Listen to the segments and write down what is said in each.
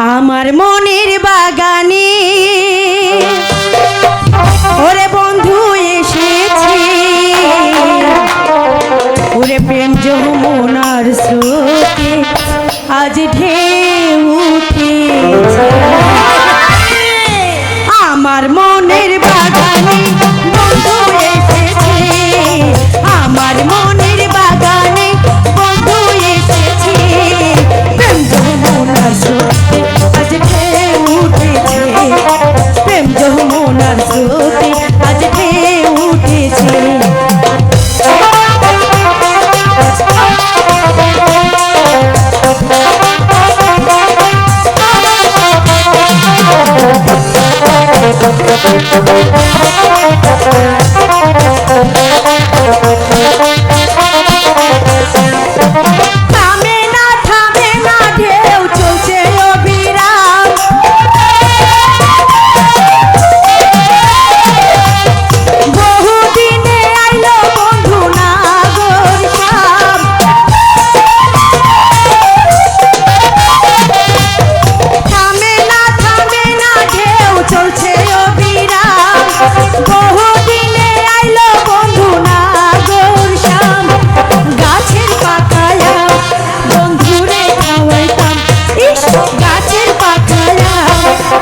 আমার মনের বাগানে। ওরে বন্ধু, এসেছি। ওরে প্রেম যমুনার স্রোতে আজ ঢেউ উঠেছে। আমার মনের বাগানে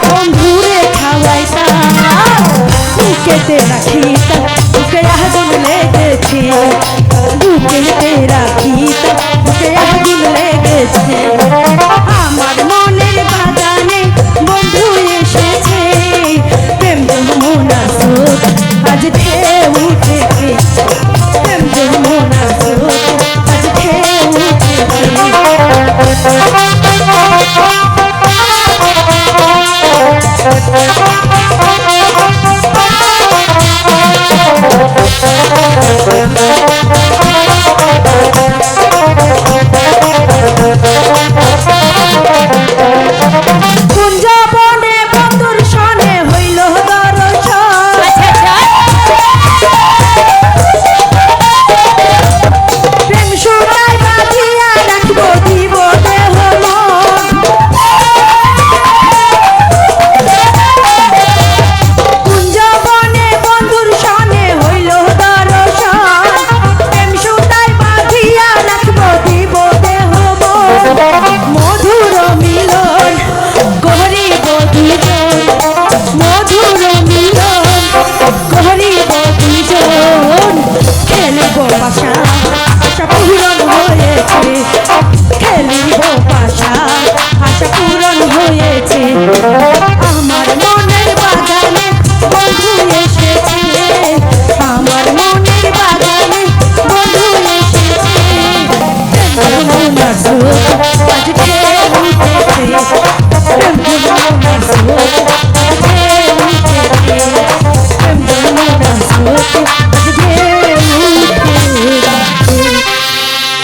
বন্ধুরে খাওয়াইতাম। বুকেতে রাখিতাম বুকে আগুন লেগেছি। বুকেতে করিব দুজন খেলব পাশা আশা পূরণ হয়েছে।